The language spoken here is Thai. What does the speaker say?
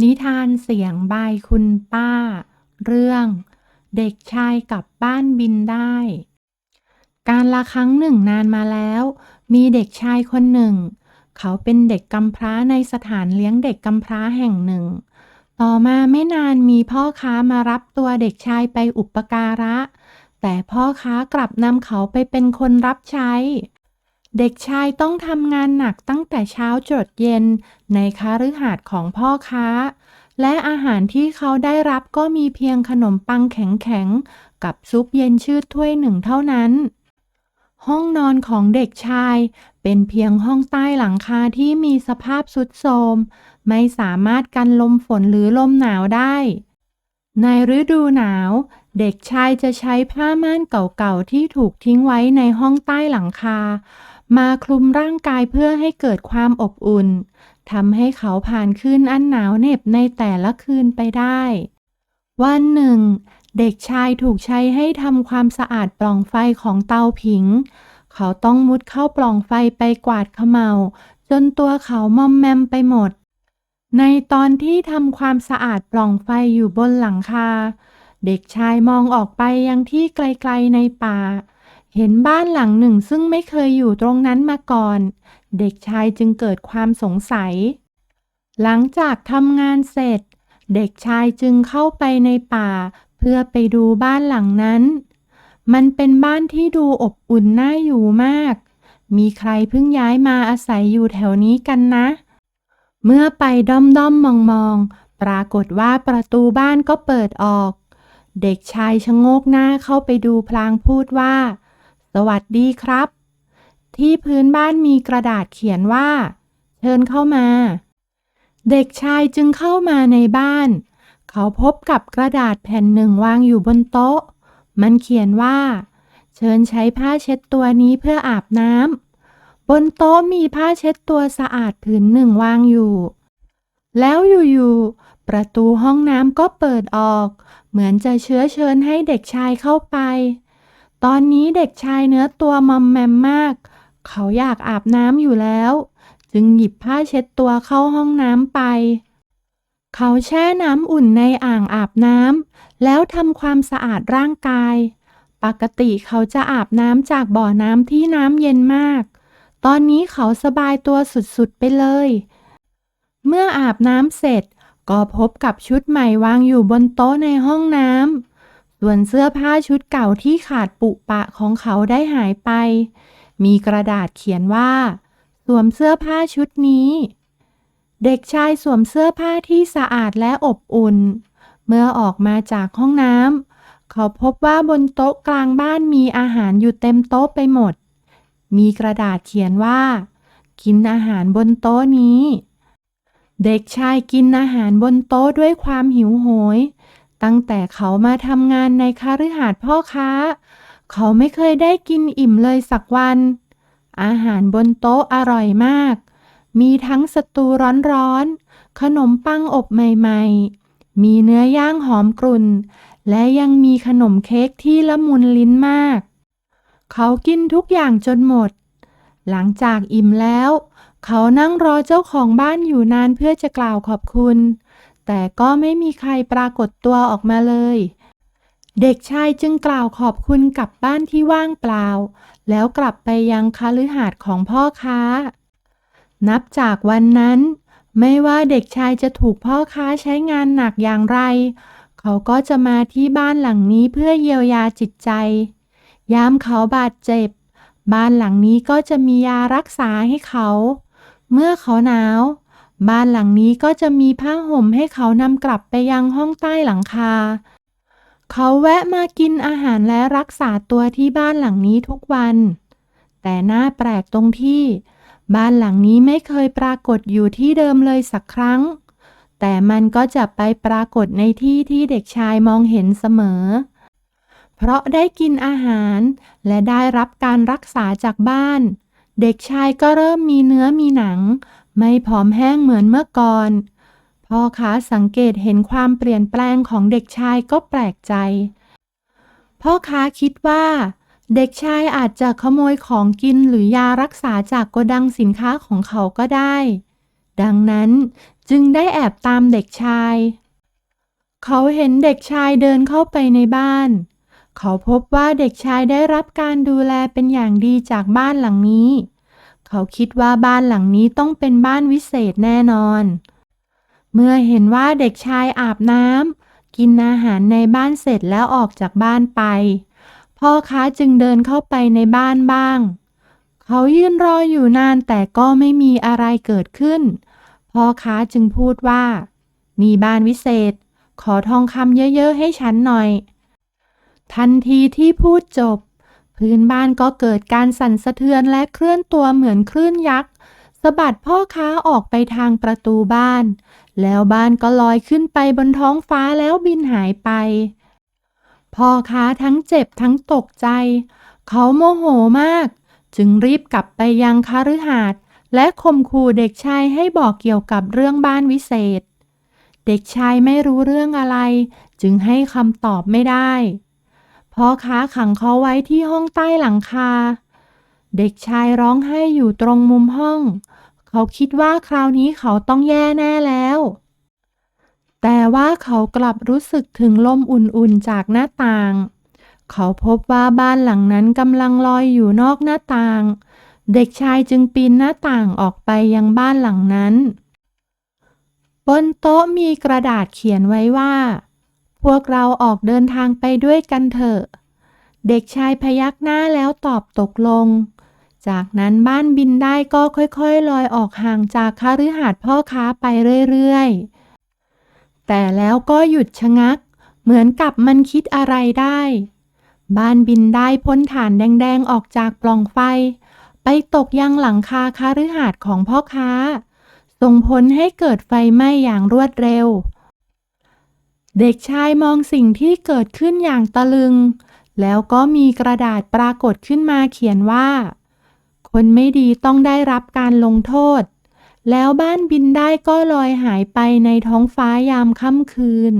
นิทานเสียงบายคุณป้า เรื่อง เด็กชายกลับบ้านบินได้ การละครั้งหนึ่งนานมาแล้ว มีเด็กชายคนหนึ่ง เขาเป็นเด็กกำพร้าในสถานเลี้ยงเด็กกำพร้าแห่งหนึ่ง ต่อมาไม่นานมีพ่อค้ามารับตัวเด็กชายไปอุปการะ แต่พ่อค้ากลับนำเขาไปเป็นคนรับใช้ เด็กชายต้องทำงานหนักตั้งแต่เช้าจดเย็นในคาฤหาสน์ของพ่อค้า และอาหารที่เขาได้รับก็มีเพียงขนมปังแข็งๆ กับซุปเย็นชืดถ้วยหนึ่งเท่านั้น ห้องนอนของเด็กชายเป็นเพียงห้องใต้หลังคาที่มีสภาพสุดโทรม ไม่สามารถกันลมฝนหรือลมหนาวได้ ในฤดูหนาว เด็กชายจะใช้ผ้าม่านเก่าๆที่ถูกทิ้งไว้ในห้องใต้หลังคา มาคลุมร่างกายเพื่อให้เกิดความอบอุ่นทำให้เขาผ่านคืนอันหนาวเหน็บในแต่ละคืนไปได้ วันหนึ่ง เด็กชายถูกใช้ให้ทำความสะอาดปล่องไฟของเตาผิง เขาต้องมุดเข้าปล่องไฟไปกวาดขมเมาจนตัวเขามอมแมมไปหมด ในตอนที่ทำความสะอาดปล่องไฟอยู่บนหลังคา เด็กชายมองออกไปยังที่ไกลๆในป่า เห็นบ้านหลังหนึ่งซึ่งไม่เคยอยู่ตรงนั้นมาก่อน เด็กชายจึงเกิดความสงสัย หลังจากทำงานเสร็จ เด็กชายจึงเข้าไปในป่า เพื่อไปดูบ้านหลังนั้น มันเป็นบ้านที่ดูอบอุ่นน่าอยู่มาก มีใครเพิ่งย้ายมาอาศัยอยู่แถวนี้กันนะ เมื่อไปด้อมด้อมมองมองปรากฏว่าประตูบ้านก็เปิดออก เด็กชายชะโงกหน้าเข้าไปดูพลางพูดว่า สวัสดีครับ ที่พื้นบ้านมีกระดาษเขียนว่า เชิญเข้ามา เด็กชายจึงเข้ามาในบ้าน เขาพบกับกระดาษแผ่นหนึ่งวางอยู่บนโต๊ะ มันเขียนว่า เชิญใช้ผ้าเช็ดตัวนี้เพื่ออาบน้ำ บนโต๊ะมีผ้าเช็ดตัวสะอาดผืนหนึ่งวางอยู่ แล้วอยู่ๆ ประตูห้องน้ำก็เปิดออก เหมือนจะเชื้อเชิญให้เด็กชายเข้าไป ตอนนี้เด็กชายเนื้อตัวมอมแมมมาก เขาอยากอาบน้ำอยู่แล้ว จึงหยิบผ้าเช็ดตัวเข้าห้องน้ำไป เขาแช่น้ำอุ่นในอ่างอาบน้ำแล้วทำความสะอาดร่างกาย ปกติเขาจะอาบน้ำจากบ่อน้ำที่น้ำเย็นมาก ตอนนี้เขาสบายตัวสุดๆไปเลย เมื่ออาบน้ำเสร็จ ก็พบกับชุดใหม่วางอยู่บนโต๊ะในห้องน้ำ ส่วนเสื้อผ้าชุดเก่าที่ขาดปุปะของเขาได้หายไป มีกระดาษเขียนว่า สวมเสื้อผ้าชุดนี้ เด็กชายสวมเสื้อผ้าที่สะอาดและอบอุ่น เมื่อออกมาจากห้องน้ำเขาพบว่าบนโต๊ะกลางบ้านมีอาหารอยู่เต็มโต๊ะไปหมด มีกระดาษเขียนว่า กินอาหารบนโต๊ะนี้ เด็กชายกินอาหารบนโต๊ะด้วยความหิวโหย ตั้งแต่เขามาทำงานในคฤหาสน์พ่อค้า เขาไม่เคยได้กินอิ่มเลยสักวัน อาหารบนโต๊ะอร่อยมาก มีทั้งสตูร้อนๆ ขนมปังอบใหม่ๆ มีเนื้อย่างหอมกรุ่น และยังมีขนมเค้กที่ละมุนลิ้นมาก เขากินทุกอย่างจนหมด หลังจากอิ่มแล้ว เขานั่งรอเจ้าของบ้านอยู่นานเพื่อจะกล่าวขอบคุณ แต่ก็ไม่มีใครปรากฏตัวออกมาเลย เด็กชายจึงกล่าวขอบคุณกับบ้านที่ว่างเปล่า แล้วกลับไปยังคฤหาสน์ของพ่อค้า นับจากวันนั้น ไม่ว่าเด็กชายจะถูกพ่อค้าใช้งานหนักอย่างไร เขาก็จะมาที่บ้านหลังนี้เพื่อเยียวยาจิตใจ ยามเขาบาดเจ็บ บ้านหลังนี้ก็จะมียารักษาให้เขา เมื่อเขาหนาว บ้านหลังนี้ก็จะมีผ้าห่มให้เขานำกลับไปยังห้องใต้หลังคา เขาแวะมากินอาหารและรักษาตัวที่บ้านหลังนี้ทุกวัน แต่น่าแปลกตรงที่ บ้านหลังนี้ไม่เคยปรากฏอยู่ที่เดิมเลยสักครั้ง แต่มันก็จะไปปรากฏในที่ที่เด็กชายมองเห็นเสมอ เพราะได้กินอาหาร และได้รับการรักษาจากบ้าน เด็กชายก็เริ่มมีเนื้อมีหนัง ไม่ผอมแห้งเหมือนเมื่อก่อน พ่อค้าสังเกตเห็นความเปลี่ยนแปลงของเด็กชายก็แปลกใจ พ่อค้าคิดว่า เด็กชายอาจจะขโมยของกินหรือยารักษาจากโกดังสินค้าของเขาก็ได้ ดังนั้นจึงได้แอบตามเด็กชาย เขาเห็นเด็กชายเดินเข้าไปในบ้าน เขาพบว่าเด็กชายได้รับการดูแลเป็นอย่างดีจากบ้านหลังนี้ เขาคิดว่าบ้านหลังนี้ต้องเป็นบ้านวิเศษแน่นอน เมื่อเห็นว่าเด็กชายอาบน้ำกินอาหารในบ้านเสร็จแล้วออกจากบ้านไป พ่อค้าจึงเดินเข้าไปในบ้านบ้าง เขายืนรออยู่นานแต่ก็ไม่มีอะไรเกิดขึ้น พ่อค้าจึงพูดว่า มีบ้านวิเศษ ขอทองคำเยอะๆให้ฉันหน่อย ทันทีที่พูดจบ พื้นบ้านก็เกิดการสั่นสะเทือนและเคลื่อนตัวเหมือนคลื่นยักษ์สะบัดพ่อค้าออกไปทางประตูบ้าน แล้วบ้านก็ลอยขึ้นไปบนท้องฟ้าแล้วบินหายไป พ่อค้าทั้งเจ็บทั้งตกใจ เขาโมโหมาก จึงรีบกลับไปยังคฤหาสน์และข่มขู่เด็กชายให้บอกเกี่ยวกับเรื่องบ้านวิเศษ เด็กชายไม่รู้เรื่องอะไร จึงให้คำตอบไม่ได้ พ่อค้าขังเขาไว้ที่ห้องใต้หลังคา เด็กชายร้องไห้อยู่ตรงมุมห้อง เขาคิดว่าคราวนี้เขาต้องแย่แน่แล้ว แต่ว่าเขากลับรู้สึกถึงลมอุ่นๆจากหน้าต่าง เขาพบว่าบ้านหลังนั้นกำลังลอยอยู่นอกหน้าต่าง เด็กชายจึงปีนหน้าต่างออกไปยังบ้านหลังนั้น บนโต๊ะมีกระดาษเขียนไว้ว่า พวกเราออกเดินทางไปด้วยกันเถอะ เด็กชายพยักหน้าแล้วตอบตกลง จากนั้นบ้านบินได้ก็ค่อยๆลอยออกห่างจากคฤหาสน์พ่อค้าไปเรื่อยๆ แต่แล้วก็หยุดชะงัก เหมือนกับมันคิดอะไรได้ บ้านบินได้พ้นฐานแดงๆออกจากปล่องไฟ ไปตกยังหลังคาคฤหาสน์ของพ่อค้า ส่งผลให้เกิดไฟไหม้อย่างรวดเร็ว เด็กชายมองสิ่งที่เกิดขึ้นอย่างตะลึง แล้วก็มีกระดาษปรากฏขึ้นมาเขียนว่า คนไม่ดีต้องได้รับการลงโทษ แล้วบ้านบินได้ก็ลอยหายไปในท้องฟ้ายามค่ำคืน